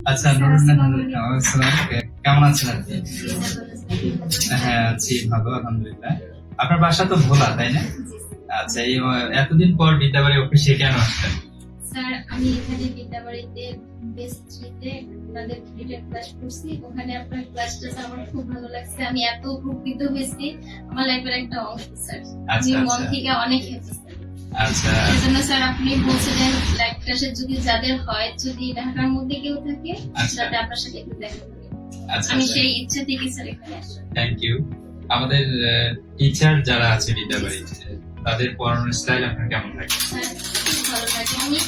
আচ্ছা আসসালাম কেমন আছেন আপনি? হ্যাঁ আছি ভালো আলহামদুলিল্লাহ। আপনার বাসা তো ভোলা তাই না? আচ্ছা এই এতদিন পর বিদ্যাবাড়ি অফিসে কেন আসলেন? স্যার আমি এখানে বিদ্যাবাড়িতে বেস্ট থ্রিতে আপনাদের থ্রিটের ক্লাস করছি। ওখানে আপনার ক্লাসটা আমার খুব ভালো লাগছে। আমি এত উপকৃত হয়েছি। আমার লাইফের একটা অংশ স্যার। আমি আচ্ছা, মন আচ্ছা। থেকে অনেক হ্যাপি আচ্ছা। সেজন্য স্যার আপনি বলছিলেন লাইভ ক্লাসে যদি যাদের হয় যদি ঢাকার মধ্যে কেউ থাকে আচ্ছা। যাতে আপনার সাথে একটু দেখা আচ্ছা আমি সেই ইচ্ছা থেকে স্যার এখানে থ্যাংক ইউ আমাদের টিচার যারা আছে বিদ্যাবাড়িতে তাদের পড়ানোর স্টাইল আপনার কেমন লাগে? ভালো লাগে। আমি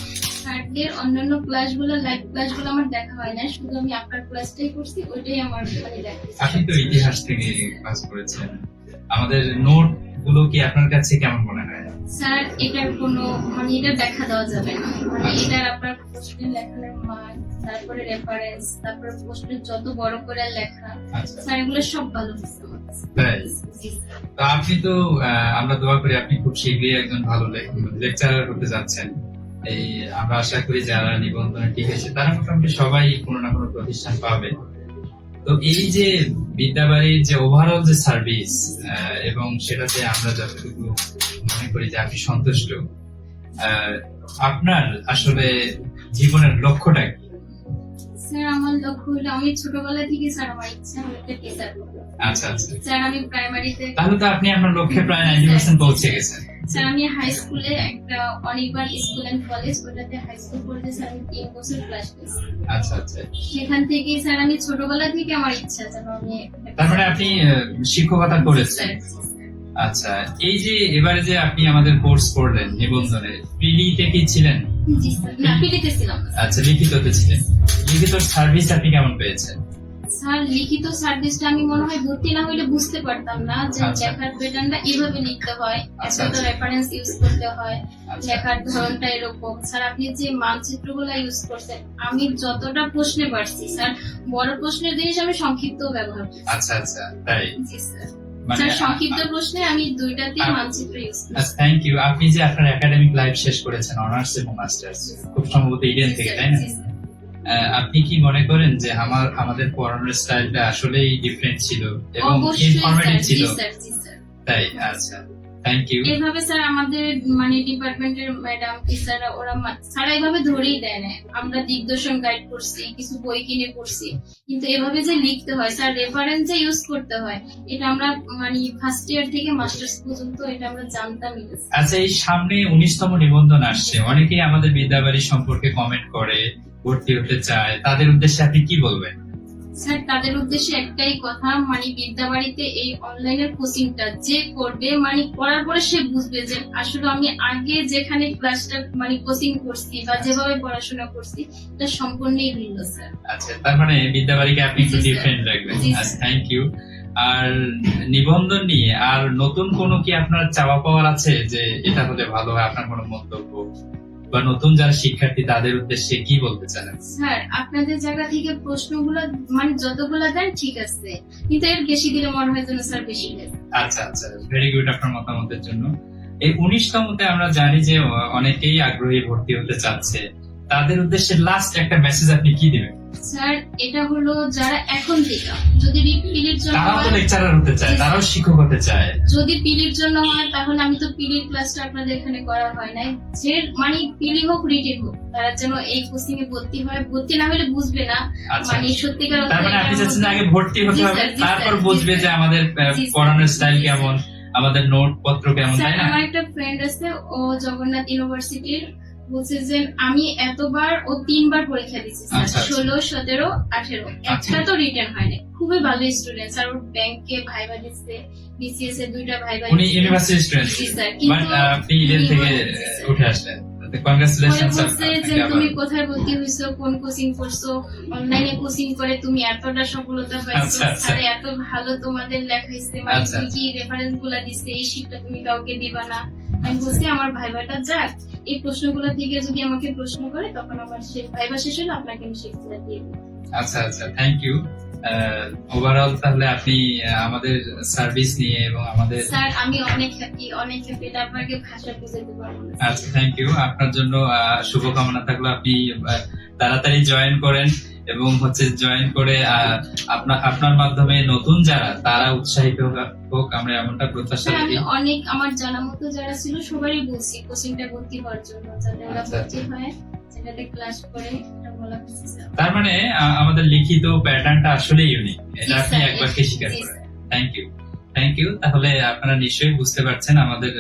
স্যারদের অন্যান্য ক্লাসগুলো লাইভ ক্লাসগুলো আমার দেখা হয় না শুধু আমি আপনার ক্লাসটাই করছি ওইটাই আমার মানে দেখা আপনি তো ইতিহাস থেকে ক্লাস করেছেন। আমাদের নোটগুলো কি আপনার কাছে কেমন মনে স্যার এটার কোনো মানে এটা দেখা দেওয়া যাবে না। মানে এটার আপনার মান তারপরে রেফারেন্স তারপরে যত বড় করে লেখা আচ্ছা। স্যার এগুলো সব ভালো। তো আপনি তো আমরা দোয়া করি আপনি খুব শীঘ্রই একজন ভালো লেকচারার হতে যাচ্ছেন। এই আমরা আশা করি যারা নিবন্ধনে ঠিক আছে তারা মোটামুটি সবাই কোনো না কোনো প্রতিষ্ঠান পাবে। তো এই যে বিদ্যাবাড়ির যে ওভারঅল যে সার্ভিস এবং সেটাতে আমরা যতটুকু মনে করি যে আপনি সন্তুষ্ট। আপনার আসলে জীবনের লক্ষ্যটা কি? স্যার আমার লক্ষ্য হলো আমি ছোটবেলা থেকে স্যার আমার ইচ্ছা আমি একটা টিচার আচ্ছা আচ্ছা। স্যার আমি প্রাইমারিতে তাহলে তো আপনি আপনার লক্ষ্যে প্রায় নাইনটি পার্সেন্ট পৌঁছে গেছেন। স্যার আমি হাই স্কুলে একটা অনেকবার স্কুল এন্ড কলেজ ওটাতে হাই স্কুল পড়তে স্যার আমি তিন বছর ক্লাস করছি। আচ্ছা আচ্ছা। সেখান থেকে স্যার আমি ছোটবেলা থেকে আমার ইচ্ছা যেন আমি একটা তার মানে আপনি শিক্ষকতা করেছেন। আচ্ছা এই যে এবারে যে আপনি আমাদের কোর্স করলেন নিবন্ধনে পিডিতে কি ছিলেন। আচ্ছা লিখিততে ছিলেন। লিখিত সার্ভিস আপনি কেমন পেয়েছেন? স্যার লিখিত সার্ভিসটা আমি মনে হয় ভর্তি না হইলে বুঝতে পারতাম না যে আচ্ছা। লেখার প্যাটার্নটা এভাবে লিখতে হয়। এতটা। রেফারেন্স ইউজ করতে হয়। আচ্ছা। লেখার ধরনটা এরকম। স্যার আপনি যে মানচিত্রগুলো ইউজ করছেন আমি যতটা প্রশ্নে পারছি স্যার বড় প্রশ্নের জিনিস আমি সংক্ষিপ্ত ব্যবহার আচ্ছা আচ্ছা তাই? জি স্যার স্যার সংক্ষিপ্ত প্রশ্নে আমি দুইটাতেই মানচিত্র ইউজ করছি। থ্যাংক ইউ আপনি যে আপনার একাডেমিক লাইফ শেষ করেছেন অনার্স এবং মাস্টার্স খুব সম্ভবত ইডেন থেকে তাই না? আপনি কি মনে করেন যে আমার আমাদের পড়ানোর স্টাইলটা আসলেই ডিফারেন্ট ছিল এবং ইনফরমেটিভ ছিল? তাই আচ্ছা। থ্যাংক ইউ এভাবে স্যার আমাদের মানে ডিপার্টমেন্টের ম্যাডাম টিচাররা ওরা স্যার এভাবে ধরেই দেয় না। আমরা দিগদর্শন গাইড করছি কিছু বই কিনে পড়ছি। কিন্তু এভাবে যে লিখতে হয় স্যার রেফারেন্স যে ইউজ করতে হয় এটা আমরা মানে ফার্স্ট ইয়ার থেকে মাস্টার্স পর্যন্ত এটা আমরা জানতামই না আচ্ছা এই সামনে উনিশতম নিবন্ধন আসছে। অনেকেই আমাদের বিদ্যাবাড়ি সম্পর্কে কমেন্ট করে ভর্তি হতে চায়। তাদের উদ্দেশ্যে আপনি কি বলবেন? স্যার তাদের উদ্দেশ্যে একটাই কথা মানে বিদ্যাবাড়িতে এই অনলাইনের কোচিংটা যে করবে মানে করার পরে সে বুঝবে যে আসলে আমি আগে যেখানে ক্লাসটা মানে কোচিং করছি বা যেভাবে পড়াশোনা করছি এটা সম্পূর্ণই ভিন্ন স্যার আচ্ছা তার মানে বিদ্যাবাড়িকে আপনি একটু ডিফারেন্ট রাখবেন। আচ্ছা থ্যাংক ইউ আর নিবন্ধন নিয়ে আর নতুন কোনো কি আপনার চাওয়া পাওয়ার আছে যে এটা হলে ভালো হয় আপনার কোনো মন্তব্য? বা নতুন যারা শিক্ষার্থী তাদের উদ্দেশ্যে কি বলতে চান? স্যার আপনাদের জায়গা থেকে প্রশ্নগুলো মানে যতগুলো দেন ঠিক আছে। কিন্তু এর বেশি দিলে মনে হয় যেন স্যার বেশি আচ্ছা আচ্ছা ভেরি গুড আপনার মতামতের জন্য। এই উনিশতমতে আমরা জানি যে অনেকেই আগ্রহী ভর্তি হতে চাচ্ছে। তাদের উদ্দেশ্যে লাস্ট একটা মেসেজ আপনি কি দিবেন? স্যার এটা হলো যারা এখন থেকে যদি পিলির জন্য তো লেকচারার হতে চায় তারাও শিক্ষক হতে চায়। যদি পিলির জন্য হয় তাহলে আমি তো পিলির ক্লাসটা আপনাদের এখানে করা হয় নাই। যে মানে পিলি হোক রিটেন হোক তারা যেন এই কোচিং এ ভর্তি হয়। ভর্তি না হলে বুঝবে না। আচ্ছা। মানে সত্যিকার তার মানে আপনি চাচ্ছেন আগে ভর্তি হতে হবে তারপর বুঝবে যে আমাদের পড়ানোর স্টাইল কেমন আমাদের নোট পত্র কেমন তাই না? আমার একটা ফ্রেন্ড আছে ও জগন্নাথ ইউনিভার্সিটির বলছে যে আমি এতবার ও তিনবার পরীক্ষা স্যার। আচ্ছা, আচ্ছা। ষোলো সতেরো আঠেরো। আচ্ছা। একটা তো রিটার্ন হয়নি। খুবই ভালো স্টুডেন্ট স্যার। ওর ব্যাংকে ভাইবা দিচ্ছে বিসিএস এ দুইটা ভাইবা উনি ইউনিভার্সিটি স্টুডেন্ট জি, স্যার, কিন্তু আপনি ইডেন থেকে উঠে আসলেন। পরে কংগ্রেচুলেশন বলছে যে তুমি কোথায় ভর্তি হয়েছো? কোন কোচিং করছ? অনলাইনে কোচিং করে তুমি এতটা সফলতা পাইছো। স্যার এত ভালো তোমাদের লেখাইছে মানে কি রেফারেন্সগুলা দিচ্ছে? এই শিটটা তুমি কাউকে দিবা না? আমি বলছি আমার ভাইবাটা যাক এই প্রশ্নগুলো থেকে যদি আমাকে প্রশ্ন করে তখন আমার ভাইবা শেষ হলে আপনাকে আমি শিক্ষা দিয়ে দেবো আচ্ছা আচ্ছা থ্যাংক ইউ ওভারঅল তাহলে আপনি আমাদের সার্ভিস নিয়ে এবং আমাদের স্যার আমি অনেক হ্যাপি অনেক হ্যাপি এটা আপনাকে ভাষা বুঝাতে পারব আচ্ছা থ্যাংক ইউ আপনার জন্য শুভকামনা থাকল। আপনি তাড়াতাড়ি জয়েন করেন। এবং হচ্ছে জয়েন করে আপনার আপনার মাধ্যমে নতুন যারা তারা উৎসাহিত হোক- আমরা এমনটা প্রত্যাশা আমি রাখি। অনেক আমার জানা মতো যারা ছিল সবারই বলছি কোচিংটা ভর্তি হওয়ার জন্য যাতে ওরা আচ্ছা, ভর্তি হয় সেটাতে ক্লাস করে। তার মানে আমাদের লিখিত প্যাটার্নটা আসলে ইউনিক এটা আপনি স্যার, একবারকে স্বীকার করেন। থ্যাংক ইউ থ্যাংক ইউ তাহলে আপনারা নিশ্চয়ই বুঝতে পারছেন আমাদের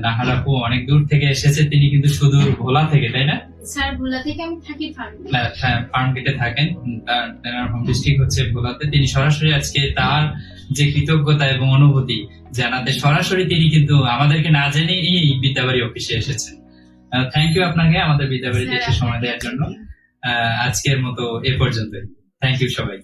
নাহার আপু অনেক দূর থেকে এসেছে তিনি কিন্তু সুদূর ভোলা থেকে তাই না? স্যার ভোলা থেকে আমি থাকি ফার্ম ফার্ম গেটে থাকেন। তার তেনার হোম ডিস্ট্রিক্ট হচ্ছে ভোলাতে। তিনি সরাসরি আজকে তার যে কৃতজ্ঞতা এবং অনুভূতি জানাতে সরাসরি তিনি কিন্তু আমাদেরকে না জেনে এই বিদ্যাবাড়ি অফিসে এসেছেন। থ্যাংক ইউ আপনাকে আমাদের বিদ্যাবাড়িতে এসে সময় দেওয়ার জন্য। আজকের মতো এ পর্যন্ত থ্যাংক ইউ সবাই